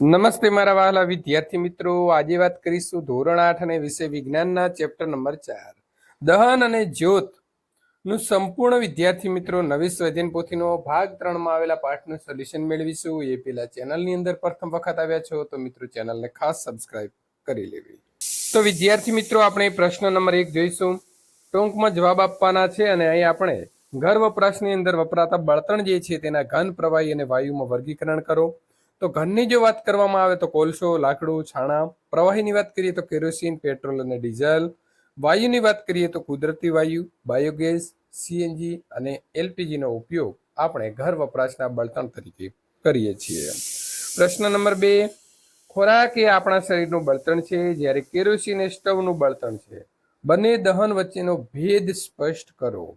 નમસ્તે મારા વહાલા વિદ્યાર્થી મિત્રો. આજે વાત કરીશું ધોરણ આઠ અને વિષય વિજ્ઞાનના ચેપ્ટર નંબર ચાર. દહન અને જ્યોતનું સંપૂર્ણ વિદ્યાર્થી મિત્રો, નવી સ્વજન પોથીનો ભાગ ત્રણમાં આવેલા પાઠનું સોલ્યુશન મેળવીશું. એ પેલા ચેનલની અંદર પ્રથમ વખત આવ્યા છો તો મિત્રો ચેનલને ખાસ સબસ્ક્રાઇબ કરી લેવી. તો વિદ્યાર્થી મિત્રો, આપણે પ્રશ્ન નંબર એક જોઈશું. ટૂંકમાં જવાબ આપવાના છે અને અહીં આપણે ઘર વપરાશની અંદર વપરાતા બળતણ જે છે તેના ઘન પ્રવાહી અને વાયુમાં વર્ગીકરણ કરો. તો ઘરની જો વાત કરવામાં આવે તો કોલસો, લાકડું, છાણા, પ્રવાહીની વાત કરીએ તો કેરોસીન, પેટ્રોલ અને ડીઝલ. વાયુની વાત કરીએ તો કુદરતી વાયુ, બાયોગેસ, સીએનજી અને એલપીજીનો ઉપયોગ આપણે ઘર વપરાશના બળતણ તરીકે કરીએ છીએ. પ્રશ્ન નંબર બે, ખોરાક એ આપણા શરીરનું બળતણ છે, જ્યારે કેરોસીન એ સ્ટવનું બળતણ છે. બંને દહન વચ્ચેનો ભેદ સ્પષ્ટ કરો.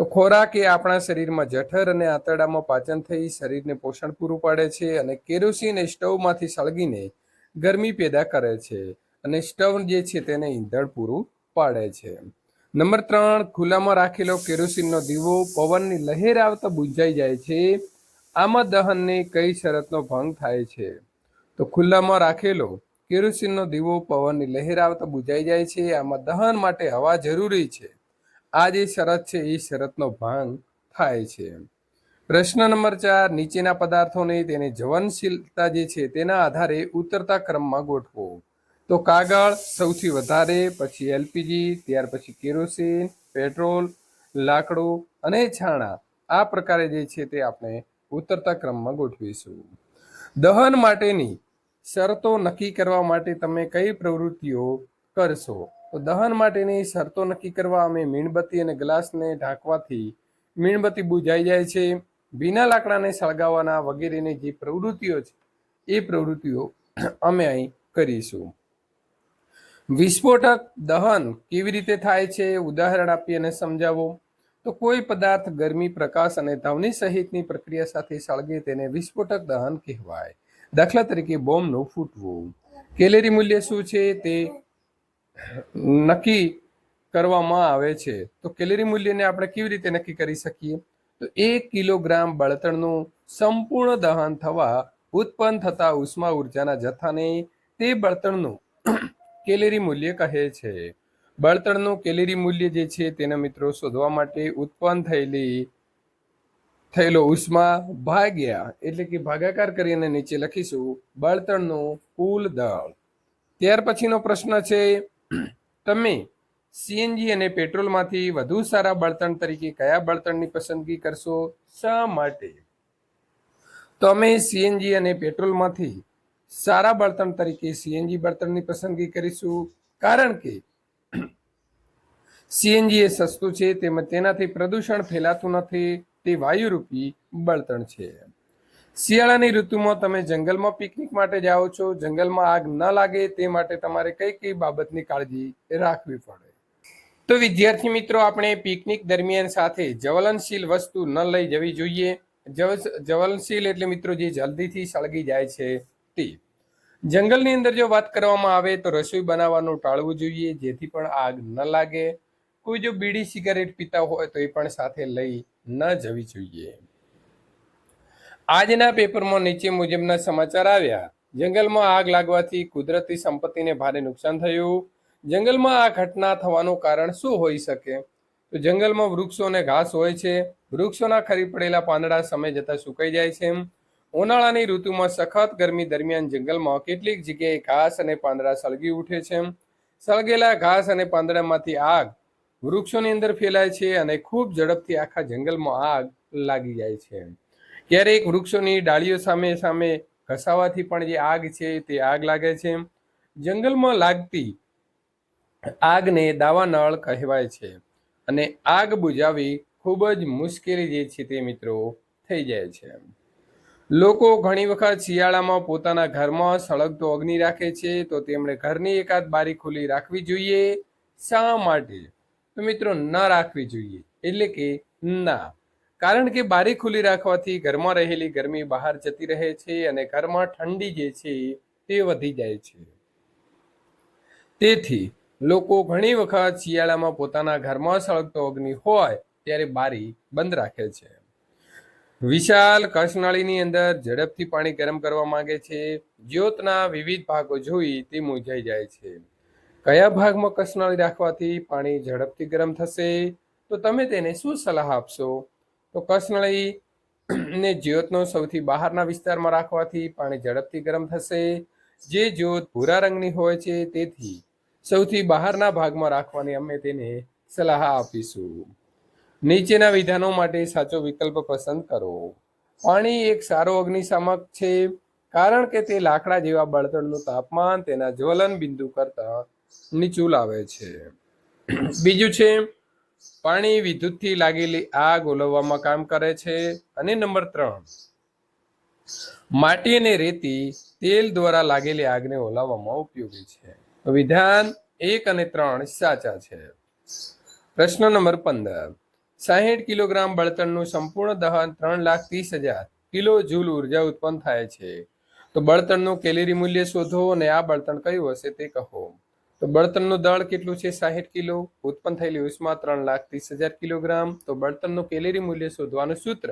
તો ખોરાક એ આપણા શરીરમાં જઠર અને આંતરડામાં પાચન થઈ શરીરને પોષણ પૂરું પાડે છે અને કેરોસીન એ સ્ટવમાંથી સળગીને ગરમી પેદા કરે છે અને સ્ટવ જે છે તેને ઈંધણ પૂરું પાડે છે. નંબર ત્રણ, ખુલ્લામાં રાખેલો કેરોસીનનો દીવો પવનની લહેર આવતા બુંજાઈ જાય છે. આમાં દહનની કઈ શરતનો ભંગ થાય છે? તો ખુલ્લામાં રાખેલો કેરોસીનનો દીવો પવનની લહેર આવતા બુજાઈ જાય છે. આમાં દહન માટે હવા જરૂરી છે. આ જે શરત છે, એ શરતનો ભંગ થાય છે. પ્રશ્ન નંબર ચાર, નીચેના પદાર્થોને તેની જવનશીલતા જે છે, તેના આધારે ઉતરતા ક્રમમાં ગોઠવો. તો કાગળ સૌથી વધારે, પછી એલપીજી, ત્યાર પછી કેરોસીન, પેટ્રોલ, લાકડું અને છાણા. આ પ્રકારે જે છે, તે આપણે ઉતરતા ક્રમમાં ગોઠવીશું. દહન માટેની શરતો નક્કી કરવા માટે તમે કઈ પ્રવૃત્તિઓ કરશો? તો દહન માટેની શરતો નક્કી કરવા અમે મીણબત્તી અને ગ્લાસને ઢાંકવાથી મીણબત્તી બુજાઈ જાય છે. ભીના લાકડાને સળગાવવાના વગેરેની જે પ્રવૃત્તિઓ છે, એ પ્રવૃત્તિઓ અમે અહીં કરીશું. વિસ્ફોટક દહન કેવી રીતે થાય છે, ઉદાહરણ આપી અને સમજાવો. તો કોઈ પદાર્થ ગરમી, પ્રકાશ અને ધવની સહિતની પ્રક્રિયા સાથે સળગે તેને વિસ્ફોટક દહન કહેવાય. દાખલા તરીકે બોમ્બનું ફૂટવું. કેલેરી મૂલ્ય શું છે, તે નક્કી કરવામાં આવે છે. તો કેલેરી મૂલ્યને આપણે કેવી રીતે નક્કી કરી શકીએ? તો એક કિલોગ્રામ બળતણનું સંપૂર્ણ દહન થવા ઉત્પન્ન થતા ઉષ્મા ઉર્જાના જથ્થાને તે બળતણનું કેલેરી મૂલ્ય કહે છે. બળતણનું કેલેરી મૂલ્ય જે છે તેના મિત્રો શોધવા માટે ઉત્પન્ન થયેલી, થયેલો ઉષ્મા ભાગ્યા એટલે કે ભાગાકાર કરીને નીચે લખીશું બળતણનું કુલ દળ. ત્યાર પછીનો પ્રશ્ન છે તમે સીએનજી અને પેટ્રોલમાંથી વધુ સારા બળતણ તરીકે કયા બળતણની પસંદગી કરશો? શા માટે? તો અમે સીએનજી અને પેટ્રોલમાંથી સારા બળતણ તરીકે સીએનજી બળતણની પસંદગી કરીશું. કારણ કે સીએનજી એ સસ્તું છે તેમજ તેનાથી પ્રદૂષણ ફેલાતું નથી, તે વાયુરૂપી બળતણ છે. શિયાળાની ઋતુમાં તમે જંગલમાં પિકનિક માટે જાઓ છો, જંગલમાં આગ ન લાગે તે માટે તમારે કઈ કઈ બાબતની કાળજી રાખવી પડે? તો વિદ્યાર્થી મિત્રો, આપણે પિકનિક દરમિયાન સાથે જ્વલનશીલ વસ્તુ ન લઈ જવી જોઈએ. જ્વલનશીલ એટલે મિત્રો, જે જલ્દીથી સળગી જાય છે તે. જંગલની અંદર જો વાત કરવામાં આવે તો રસોઈ બનાવવાનું ટાળવું જોઈએ, જેથી પણ આગ ન લાગે. કોઈ જો બીડી સિગારેટ પીતા હોય તો એ પણ સાથે લઈ ન જવી જોઈએ. આજના પેપરમાં નીચે મુજબના સમાચાર આવ્યા. જંગલમાં આગ લાગવાથી કુદરતી સંપત્તિને ભારે નુકસાન થયું. જંગલમાં આ ઘટના થવાનું કારણ શું હોઈ શકે? તો જંગલમાં વૃક્ષો અને ઘાસ હોય છે. વૃક્ષોના ખરી પડેલા પાંદડા સમય જતા સુકાઈ જાય છે. ઉનાળાની ઋતુમાં સખત ગરમી દરમિયાન જંગલમાં કેટલીક જગ્યાએ ઘાસ અને પાંદડા સળગી ઉઠે છે. સળગેલા ઘાસ અને પાંદડામાંથી આગ વૃક્ષોની અંદર ફેલાય છે અને ખૂબ ઝડપથી આખા જંગલમાં આગ લાગી જાય છે. ક્યારેક વૃક્ષોની ડાળીઓ સામે સામે ઘસાવાથી પણ જે આગ છે તે આગ લાગે છે. જંગલમાં લાગતી આગને દાવાનળ કહેવાય છે અને આગ બુજાવી ખૂબ જ મુશ્કેલી જે છે તે મિત્રો થઈ જાય છે. લોકો ઘણી વખત શિયાળામાં પોતાના ઘરમાં સળગતો અગ્નિ રાખે છે તો તેમણે ઘરની એકાદ બારી ખુલ્લી રાખવી જોઈએ શા માટે? તો મિત્રો, ન રાખવી જોઈએ. એટલે કે, ના. કારણ કે બારી ખુલ્લી રાખવાથી ઘરમાં રહેલી ગરમી બહાર જતી રહે છે અને ઘરમાં ઠંડી જે છે તે વધી જાય છે. તેથી લોકો ઘણી વખત શિયાળામાં પોતાના ઘરમાં સળગતો અગ્નિ હોય ત્યારે બારી બંધ રાખે છે. વિશાલ કસનાળીની અંદર ઝડપથી પાણી ગરમ કરવા માંગે છે. જ્યોતના વિવિધ ભાગો જોઈ તે મૂંઝાઈ જાય છે. કયા ભાગમાં કસનાળી રાખવાથી પાણી ઝડપથી ગરમ થશે? તો તમે તેને શું સલાહ આપશો? તો કસનળી ને જ્યોતનો સૌથી બહારના વિસ્તારમાં રાખવાથી પાણી ઝડપથી ગરમ થશે. જે જ્યોત ભૂરા રંગની હોય છે તેથી સૌથી બહારના ભાગમાં રાખવાની અમે તેને સલાહ આપીશું. નીચેના વિધાનો માટે સાચો વિકલ્પ પસંદ કરો. પાણી એક સારો અગ્નિશામક છે કારણ કે તે લાકડા જેવા બળતણનું તાપમાન તેના જ્વલન બિંદુ કરતા નીચું લાવે છે. બીજું છે પાણી વિદ્યુતથી લાગેલી આગ ઓલવવામાં કામ કરે છે. અને નંબર ત્રણ, માટી અને રેતી તેલ દ્વારા લાગેલી આગને ઓલાવવામાં ઉપયોગી છે. વિધાન એક અને ત્રણ સાચા છે. પ્રશ્ન નંબર પંદર, સાહીઠ કિલોગ્રામ બળતણનું સંપૂર્ણ દહન ત્રણ લાખ ત્રીસ હજાર કિલો જૂલ ઊર્જા ઉત્પન્ન થાય છે. તો બળતણનું કેલેરી મૂલ્ય શોધો અને આ બળતણ કયું હશે તે કહો. તો બળતણનું દળ કેટલું છે? સાહીઠ કિલો. ઉત્પન્ન થયેલી ઉષ્મા ત્રણ લાખ ત્રીસ હજાર કિલોગ્રામ. તો બળતણનું કેલેરી મૂલ્ય શોધવાનું સૂત્ર.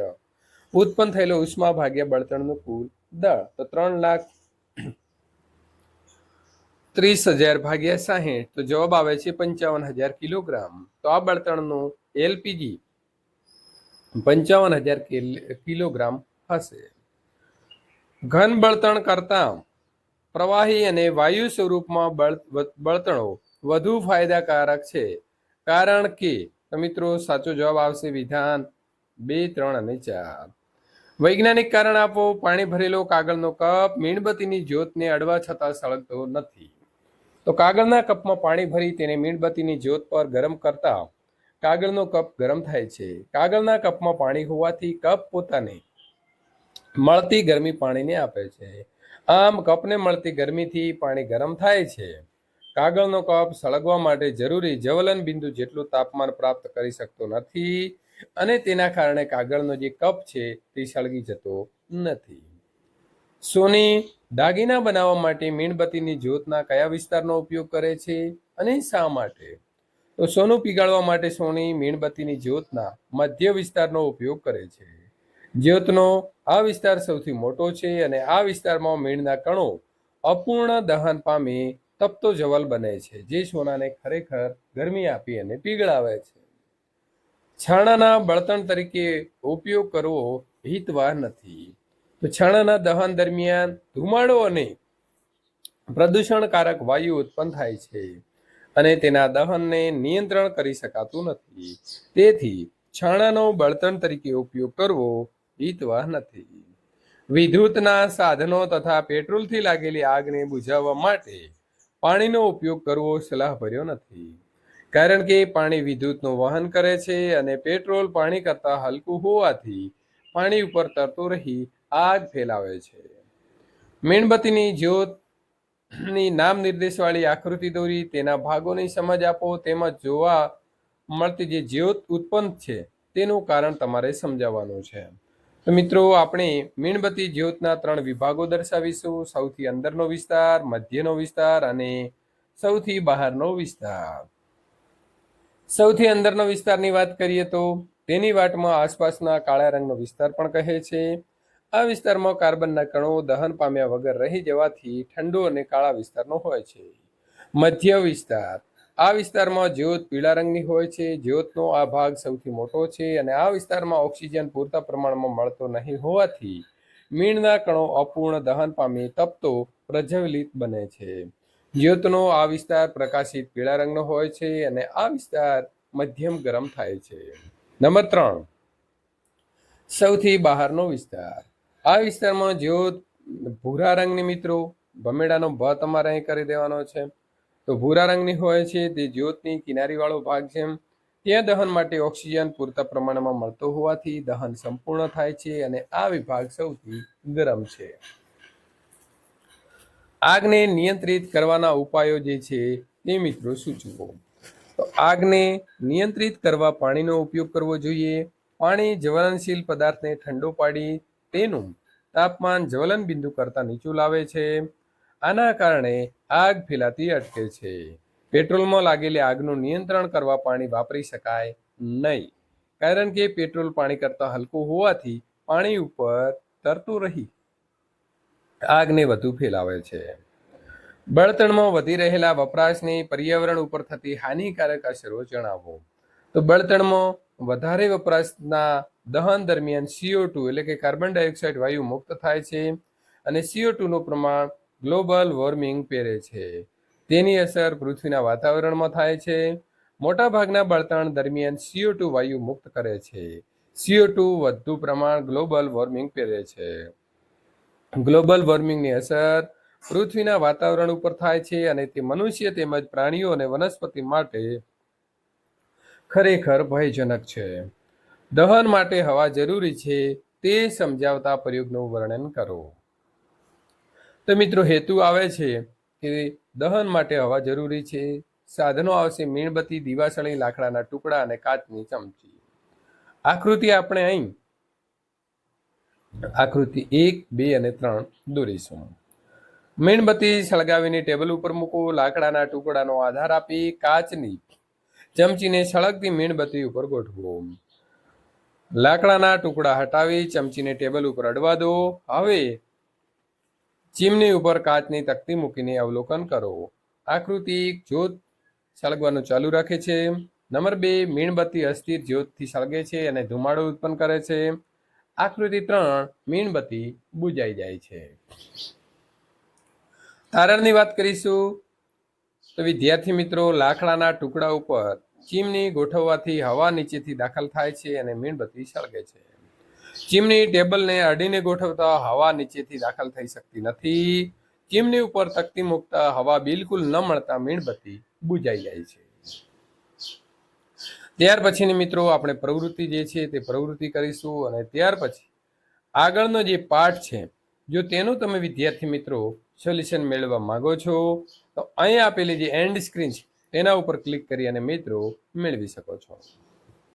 ઉત્પન્ન થયેલો ઉષ્મા ભાગ્યા બળતણનું કુલ દળ. તો ત્રણ લાખ ત્રીસ હજાર ભાગ્યા સાહીઠ. તો જવાબ આવે છે પંચાવન હજાર કિલોગ્રામ. તો આ બળતણનું એલપીજી પંચાવન હજાર કિલોગ્રામ હશે. ઘન બળતણ કરતા પ્રવાહી અને વાયુ સ્વરૂપમાં બળતણો વધુ ફાયદાકારક છે. કારણ કે મિત્રો, સાચો જવાબ આવશે વિધાન બે, ત્રણ અને ચાર. વૈજ્ઞાનિક કારણ આપો, પાણી ભરેલો કાગળનો કપ, મીણબત્તીની જ્યોતને અડવા છતાં સળગતો નથી. તો કાગળના કપમાં પાણી ભરી તેને મીણબત્તીની જ્યોત પર ગરમ કરતા કાગળનો કપ ગરમ થાય છે. કાગળના કપમાં પાણી હોવાથી કપ પોતાને મળતી ગરમી પાણીને આપે છે. આમ કપને મળતી ગરમીથી પાણી ગરમ થાય છે. કાગળનો કપ સળગવા માટે જરૂરી જ્વલન બિંદુ જેટલું તાપમાન પ્રાપ્ત કરી શકતો નથી અને તેના કારણે કાગળનો જે કપ છે તે સળગી જતો નથી. સોની દાગીના બનાવવા માટે મીણબત્તીની જ્યોતના કયા વિસ્તારનો ઉપયોગ કરે છે અને શા માટે? તો સોનું પીગાળવા માટે સોની મીણબત્તીની જ્યોતના મધ્ય વિસ્તારનો ઉપયોગ કરે છે. જ્યોતનો આ વિસ્તાર સૌથી મોટો છે અને આ વિસ્તારમાં મીણના કણો અપૂર્ણ દહન પામી તપતો જવલ બને છે, જે સોનાને ખરેખર ગરમી આપી અને પીગળાવે છે. છાણાના બળતણ તરીકે ઉપયોગ કરવો હિતવાર નથી. તો છાણાના દહન દરમિયાન ધુમાડો અને પ્રદૂષણકારક વાયુ ઉત્પન્ન થાય છે અને તેના દહનને નિયંત્રણ કરી શકાતું નથી. તેથી છાણાનો બળતણ તરીકે ઉપયોગ કરવો હિતવાર નથી. વિદ્યુતના સાધનો તથા પેટ્રોલથી લાગેલી આગને બુઝાવવા માટે પાણીનો ઉપયોગ કરવો સલાહભર્યો નથી. કારણ કે પાણી વિદ્યુતનું વહન કરે છે અને પેટ્રોલ પાણી કરતાં હલકું હોવાથી પાણી ઉપર તરતું રહી આગ ફેલાવે છે. મીણબત્તીની જ્યોતની નામ નિર્દેશવાળી આકૃતિ દોરી તેના ભાગોની સમજ આપો તેમજ જોવા મળતી જે જ્યોત ઉત્પન્ન છે તેનું કારણ તમારે સમજાવવાનું છે. તો મિત્રો, આપણે મીણબત્તી જ્યોતના ત્રણ વિભાગો દર્શાવીશું. સૌથી અંદરનો વિસ્તાર, મધ્યનો વિસ્તાર અને સૌથી બહારનો વિસ્તાર. સૌથી અંદરનો વિસ્તારની વાત કરીએ તો તેની વાટમાં આસપાસના કાળા રંગનો વિસ્તાર પણ કહે છે. આ વિસ્તારમાં કાર્બનના કણો દહન પામ્યા વગર રહી જવાથી ઠંડુ અને કાળા વિસ્તારનો હોય છે. મધ્ય વિસ્તાર. આ વિસ્તારમાં જ્યોત પીળા રંગની હોય છે. જ્યોતનો આ ભાગ સૌથી મોટો છે અને આ વિસ્તારમાં ઓક્સિજન પૂરતા પ્રમાણમાં મળતો નહીં હોવાથી મીણના કણો અપૂર્ણ દહન પામી તપતો પ્રજ્વલિત બને છે. જ્યોતનો આ વિસ્તાર પ્રકાશિત પીળા રંગનો હોય છે અને આ વિસ્તાર મધ્યમ ગરમ થાય છે. નંબર ત્રણ. સૌથી બહારનો વિસ્તાર. આ વિસ્તારમાં જ્યોત ભૂરા રંગની મિત્રો, ભમેડાનો ભ તમારે અહીં કરી દેવાનો છે. તો ભૂરા રંગની હોય છે, તે જ્યોતની કિનારીવાળો ભાગ છે ત્યાં દહન માટે ઓક્સિજન પૂરતા પ્રમાણમાં મળતો હોવાથી દહન સંપૂર્ણ થાય છે અને આ વિભાગ સૌથી ગરમ છે. આગને નિયંત્રિત કરવાના ઉપાયો જે છે, તે મિત્રો સૂચવો. તો આગને નિયંત્રિત કરવા પાણીનો ઉપયોગ કરવો જોઈએ. પાણી જ્વલનશીલ પદાર્થને ઠંડો પાડી, તેનું તાપમાન જ્વલન બિંદુ કરતાં નીચું લાવે છે. આના કારણે આગ ફેલાતી અટકે છે. પેટ્રોલમાં લાગેલી આગનું નિયંત્રણ કરવા પાણી વાપરી શકાય નહીં. કારણ કે પેટ્રોલ પાણી કરતાં હલકું હોવાથી પાણી ઉપર તરતું રહી આગને વધુ ફેલાવે છે. બળતણમાં વધી રહેલા વપરાશની પર્યાવરણ ઉપર થતી હાનિકારક અસરો જણાવો. તો બળતણમાં વધારે વપરાશના દહન દરમિયાન સીઓ ટુ એટલે કે કાર્બન ડાયોક્સાઇડ વાયુ મુક્ત થાય છે અને સીઓ ટુનું પ્રમાણ ગ્લોબલ વોર્મિંગ પહેરે છે. તેની અસર પૃથ્વીના વાતાવરણમાં થાય છે. મોટાભાગના બળતણ દરમિયાન સીઓ ટુ વાયુ મુક્ત કરે છે. સીઓ ટુ વધુ પ્રમાણ ગ્લોબલ વોર્મિંગ પહેરે છે. ગ્લોબલ વોર્મિંગની અસર પૃથ્વીના વાતાવરણ ઉપર થાય છે અને તે મનુષ્ય તેમજ પ્રાણીઓ અને વનસ્પતિ માટે ખરેખર ભયજનક છે. દહન માટે હવા જરૂરી છે. તે સમજાવતા પ્રયોગનું વર્ણન કરો. તો મિત્રો હેતુ આવે છે કે દહન માટે હવા જરૂરી છે. સાધનો આવશે મીણબત્તી, દિવાસળી, લાકડાના ટુકડા અને કાચની ચમચી. આકૃતિ આપણે અહીં. આકૃતિ એક, બે અને ત્રણ દોરીશું. મીણબત્તી સળગાવીને ટેબલ ઉપર મૂકો લાકડાના ટુકડાનો આધાર આપી કાચની ચમચીને સળગતી મીણબત્તી ઉપર ગોઠવો. લાકડાના ટુકડા હટાવી ચમચીને ટેબલ ઉપર અડવા દો. હવે ચીમની ઉપર કાચની તકતી મૂકીને અવલોકન કરો. આકૃતિ જ્યોત સળગવાનું ચાલુ રાખે છે. નંબર બે, મીણબત્તી અસ્થિર જ્યોતથી સળગે છે અને ધુમાડો ઉત્પન્ન કરે છે. આકૃતિ ત્રણ, મીણબત્તી બુજાઈ જાય છે. તારણની વાત કરીશું તો વિદ્યાર્થી મિત્રો, લાકડાના ટુકડા ઉપર ચીમની ગોઠવવાથી હવા નીચેથી દાખલ થાય છે અને મીણબત્તી સળગે છે. ચીમની ટેબલને અડીને ગોઠવતા હવા નીચેથી દાખલ થઈ શકતી નથી. ચીમની ઉપર તકતી મૂકતા હવા બિલકુલ ન મળતા મીણબત્તી બુજાઈ જાય છે. ત્યાર પછીની મિત્રો આપણે પ્રવૃત્તિ જે છે તે પ્રવૃત્તિ કરીશું અને ત્યાર પછી આગળનો જે પાઠ છે, જો તેનું તમે વિદ્યાર્થી મિત્રો સોલ્યુશન મેળવવા માંગો છો, તો અહીં આપેલી જે એન્ડ સ્ક્રીન છે, તેના ઉપર ક્લિક કરી અને મિત્રો મેળવી શકો છો.